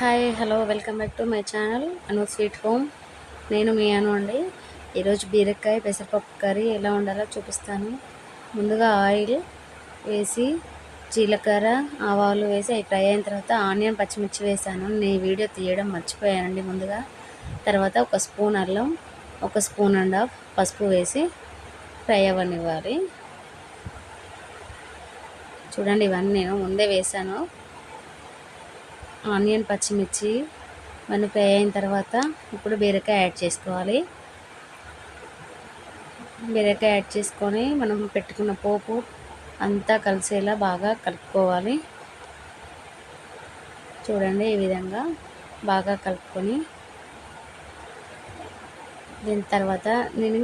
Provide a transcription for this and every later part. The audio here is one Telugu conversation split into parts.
Hi hello welcome back to my channel Anu sweet home. నేను మీ అను అండి. ఈరోజు బీరకాయ పెసరపప్పు కర్రీ ఎలా ఉండాలో చూపిస్తాను. ముందుగా ఆయిల్ వేసి జీలకర్ర ఆవాలు వేసి అవి ఫ్రై అయిన తర్వాత ఆనియన్ పచ్చిమిర్చి వేసాను. నేను వీడియో తీయడం మర్చిపోయానండి ముందుగా. తర్వాత ఒక స్పూన్ అల్లం ఒక స్పూన్ అండ్ హాఫ్ పసుపు వేసి ఫ్రై అవ్వనివ్వాలి. చూడండి ఇవన్నీ నేను ముందే వేసాను. ఆనియన్ పచ్చిమిర్చి ఇవన్నీ ఫ్రై అయిన తర్వాత ఇప్పుడు బీరకాయ యాడ్ చేసుకోవాలి. బీరకాయ యాడ్ చేసుకొని మనం పెట్టుకున్న పోపు అంతా కలిసేలా బాగా కలుపుకోవాలి. చూడండి ఈ విధంగా బాగా కలుపుకొని. దీని తర్వాత నేను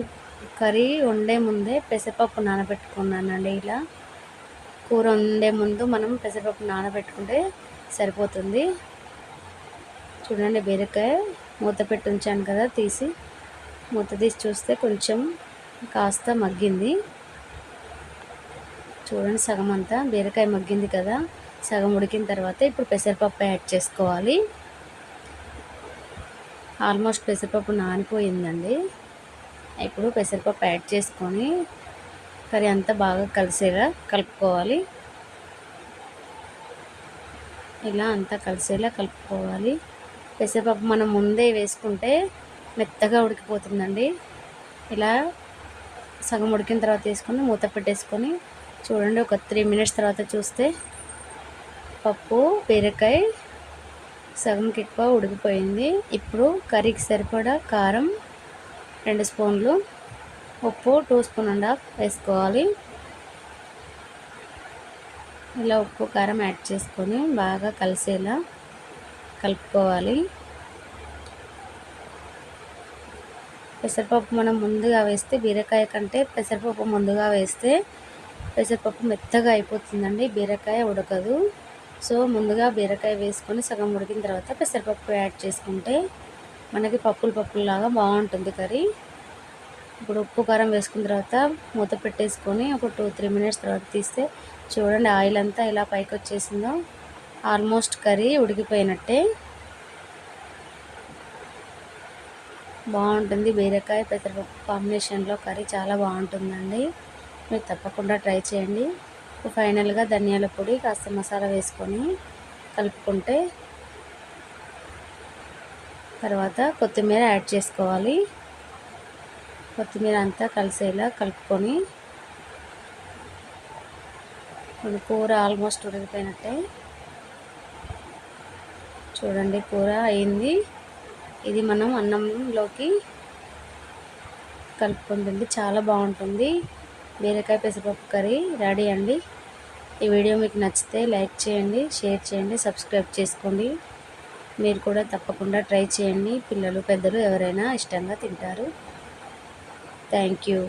కర్రీ వండే ముందే పెసరపప్పు నానబెట్టుకున్నానండి. ఇలా కూర వండే ముందు మనం పెసరపప్పు నానబెట్టుకుంటే సరిపోతుంది. చూడండి బీరకాయ మూత పెట్టి ఉంచాను కదా తీసి మూత తీసి చూస్తే కొంచెం కాస్త మగ్గింది. చూడండి సగం అంతా బీరకాయ మగ్గింది కదా సగం ఉడికిన తర్వాత ఇప్పుడు పెసరపప్పు యాడ్ చేసుకోవాలి. ఆల్మోస్ట్ పెసరపప్పు నానిపోయిందండి. ఇప్పుడు పెసరపప్పు యాడ్ చేసుకొని కర్రీ అంతా బాగా కలిసేలా కలుపుకోవాలి. ఇలా అంతా కలిసేలా కలుపుకోవాలి. పెసరపప్పు మనం ముందే వేసుకుంటే మెత్తగా ఉడికిపోతుందండి. ఇలా సగం ఉడికిన తర్వాత వేసుకొని మూత పెట్టేసుకొని చూడండి ఒక త్రీ మినిట్స్ తర్వాత చూస్తే పప్పు బీరకాయ సగంకి ఎక్కువ ఉడికిపోయింది. ఇప్పుడు కర్రీకి సరిపడా కారం రెండు స్పూన్లు ఉప్పు టూ స్పూన్ అండ్ హాఫ్ వేసుకోవాలి. ఇలా ఉప్పు కారం యాడ్ చేసుకొని బాగా కలిసేలా కలుపుకోవాలి. పెసరపప్పు మనం ముందుగా వేస్తే బీరకాయ కంటే పెసరపప్పు ముందుగా వేస్తే పెసరపప్పు మెత్తగా అయిపోతుందండి బీరకాయ ఉడకదు. సో ముందుగా బీరకాయ వేసుకొని సగం ఉడికిన తర్వాత పెసరపప్పు యాడ్ చేసుకుంటే మనకి పప్పులు పప్పులలాగా బాగుంటుంది కర్రీ. ఇప్పుడు ఉప్పు కారం వేసుకున్న తర్వాత మూత పెట్టేసుకొని ఒక టూ త్రీ మినిట్స్ తర్వాత తీస్తే చూడండి ఆయిల్ అంతా ఇలా పైకి వచ్చేసిందో ఆల్మోస్ట్ కర్రీ ఉడికిపోయినట్టే. బాగుంటుంది బీరకాయ పెసరపప్పు కాంబినేషన్లో కర్రీ చాలా బాగుంటుందండి. మీరు తప్పకుండా ట్రై చేయండి. ఫైనల్గా ధనియాల పొడి కాస్త మసాలా వేసుకొని కలుపుకుంటే తర్వాత కొత్తిమీర యాడ్ చేసుకోవాలి. కొత్తిమీర అంతా కలిసేలా కలుపుకొని కూర ఆల్మోస్ట్ ఉడికిపోయినట్టే. చూడండి కూర అయింది. ఇది మనం అన్నంలోకి కలుపుకుంటుంది. చాలా బాగుంటుంది. బీరకాయ పెసరపప్పు కర్రీ రెడీ అండి. ఈ వీడియో మీకు నచ్చితే లైక్ చేయండి షేర్ చేయండి సబ్స్క్రైబ్ చేసుకోండి. మీరు కూడా తప్పకుండా ట్రై చేయండి. పిల్లలు పెద్దలు ఎవరైనా ఇష్టంగా తింటారు. Thank you.